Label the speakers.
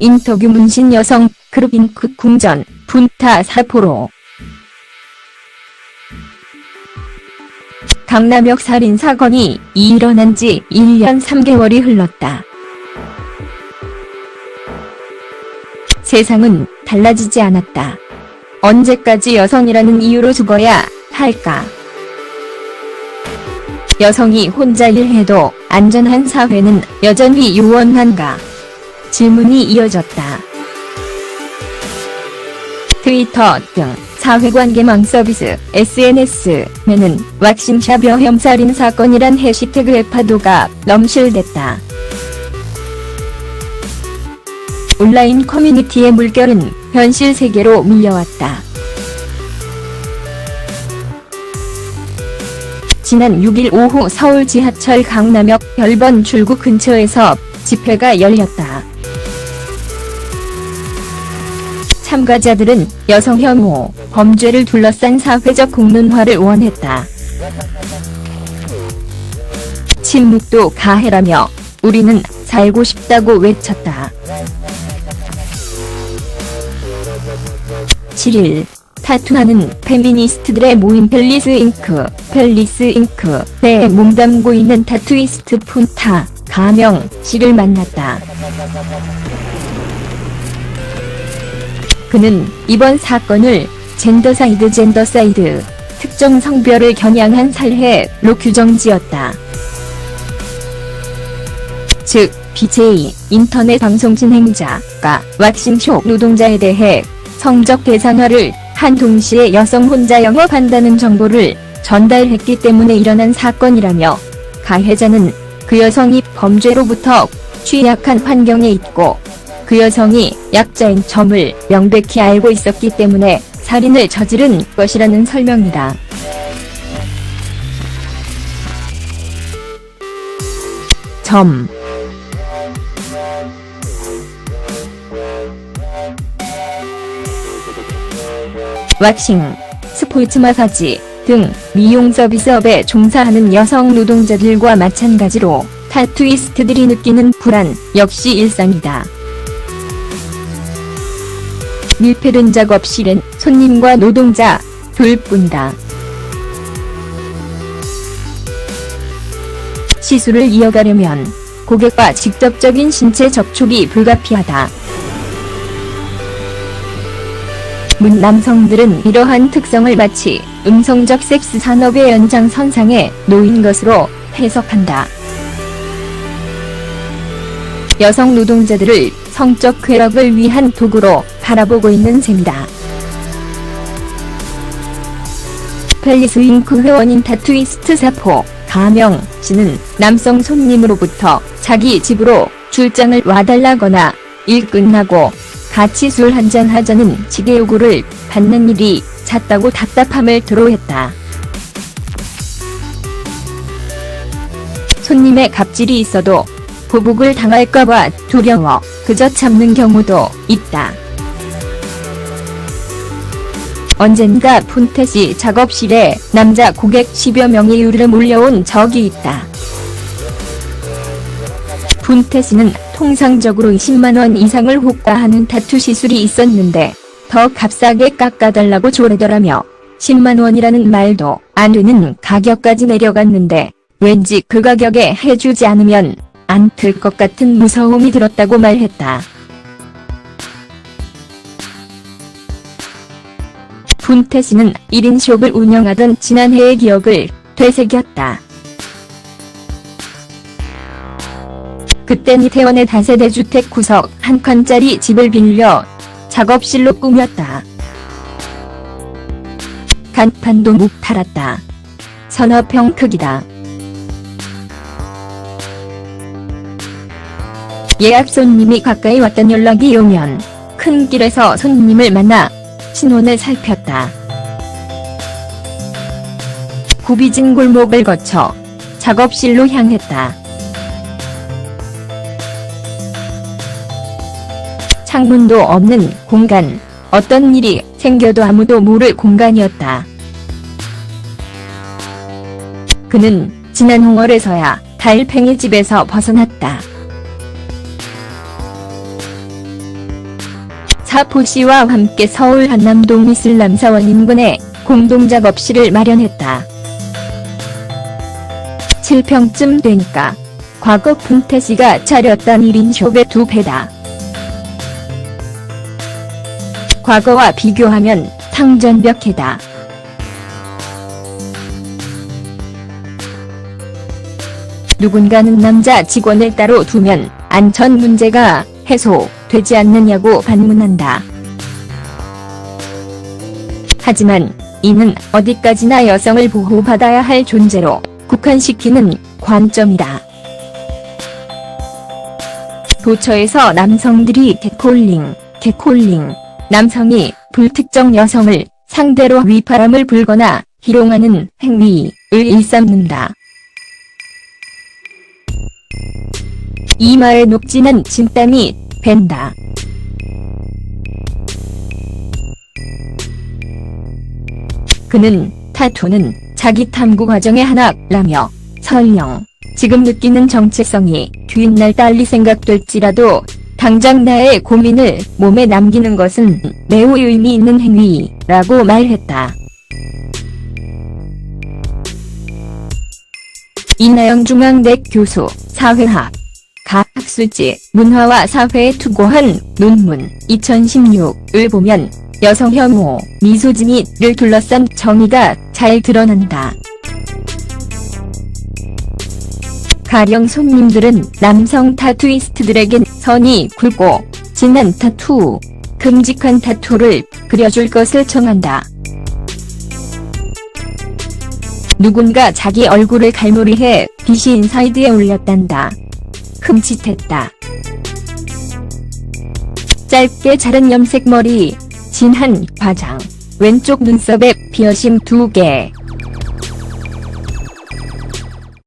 Speaker 1: 인터뷰 문신 여성 그룹 잉크 궁전 분타 사포로 강남역 살인 사건이 일어난 지 1년 3개월이 흘렀다. 세상은 달라지지 않았다. 언제까지 여성이라는 이유로 죽어야 할까? 여성이 혼자 일해도 안전한 사회는 여전히 유원한가? 질문이 이어졌다. 트위터 등 사회관계망 서비스 SNS에는 왁싱샵 여혐 살인 사건이란 해시태그의 파도가 넘실댔다. 온라인 커뮤니티의 물결은 현실 세계로 밀려왔다. 지난 6일 오후 서울 지하철 강남역 별번 출구 근처에서 집회가 열렸다. 참가자들은 여성 혐오, 범죄를 둘러싼 사회적 공론화를 원했다. 침묵도 가해라며 우리는 살고 싶다고 외쳤다. 7일 타투하는 페미니스트들의 모임 펠리스 잉크, 펠리스 잉크, 에 몸담고 있는 타투이스트 푼타, 가명, 씨를 만났다. 그는 이번 사건을 젠더사이드 젠더사이드, 특정 성별을 겨냥한 살해로 규정지었다. 즉, BJ, 인터넷 방송 진행자가 왁싱숍 노동자에 대해 성적 대상화를 한 동시에 여성 혼자 영업한다는 정보를 전달했기 때문에 일어난 사건이라며 가해자는 그 여성이 범죄로부터 취약한 환경에 있고 그 여성이 약자인 점을 명백히 알고 있었기 때문에 살인을 저지른 것이라는 설명이다. 점 왁싱, 스포츠 마사지 등 미용 서비스업에 종사하는 여성 노동자들과 마찬가지로 타투이스트들이 느끼는 불안 역시 일상이다. 밀폐된 작업실엔 손님과 노동자 둘뿐이다. 시술을 이어가려면 고객과 직접적인 신체 접촉이 불가피하다. 문 남성들은 이러한 특성을 마치 음성적 섹스 산업의 연장선상에 놓인 것으로 해석한다. 여성 노동자들을 성적 쾌락을 위한 도구로 바라보고 있는 셈이다. 펠리스 윙크 회원인 타투이스트 사포, 가명 씨는 남성 손님으로부터 자기 집으로 출장을 와달라거나 일 끝나고 같이 술 한잔 하자는 지게 요구를 받는 일이 잦다고 답답함을 토로했다. 손님의 갑질이 있어도 보복을 당할까봐 두려워 그저 참는 경우도 있다. 언젠가 푼테시 작업실에 남자 고객 10여 명이 유르 몰려온 적이 있다. 푼테시는 통상적으로 20만원 이상을 호가하는 타투 시술이 있었는데 더 값싸게 깎아달라고 조르더라며 10만원이라는 말도 안 되는 가격까지 내려갔는데 왠지 그 가격에 해주지 않으면 안틀것 같은 무서움이 들었다고 말했다. 분태 씨는 1인 숍을 운영하던 지난해의 기억을 되새겼다. 그땐 이태원의 다세대 주택 구석 한 칸짜리 집을 빌려 작업실로 꾸몄다. 간판도 묵 달았다. 서너 평 크기다. 예약 손님이 가까이 왔던 연락이 오면 큰 길에서 손님을 만나 신원을 살폈다. 구비진 골목을 거쳐 작업실로 향했다. 창문도 없는 공간, 어떤 일이 생겨도 아무도 모를 공간이었다. 그는 지난 홍월에서야 달팽이 집에서 벗어났다. 사포 씨와 함께 서울 한남동 이슬람사원 인근에 공동작업실을 마련했다. 7평쯤 되니까 과거 분태 씨가 차렸던 1인 숍의 두 배다. 과거와 비교하면 상전벽해다. 누군가는 남자 직원을 따로 두면 안전 문제가 해소 되지 않느냐고 반문한다. 하지만 이는 어디까지나 여성을 보호받아야 할 존재로 국한시키는 관점이다. 도처에서 남성들이 개콜링, 개콜링, 남성이 불특정 여성을 상대로 위파람을 불거나 희롱하는 행위를 일삼는다. 이마에 녹지는 진땀이 밴다. 그는 타투는 자기 탐구 과정의 하나라며 설령 지금 느끼는 정체성이 뒷날 달리 생각될지라도 당장 나의 고민을 몸에 남기는 것은 매우 의미 있는 행위라고 말했다. 이나영 중앙대 교수, 사회학, 각 학술지, 문화와 사회에 투고한 논문 2016을 보면 여성 혐오, 미소진이를 둘러싼 정의가 잘 드러난다. 가령 손님들은 남성 타투이스트들에겐 선이 굵고 진한 타투, 큼직한 타투를 그려줄 것을 청한다. 누군가 자기 얼굴을 갈무리해 빛이 인사이드에 올렸단다. 흠칫했다. 짧게 자른 염색 머리, 진한 화장, 왼쪽 눈썹에 피어심 두 개,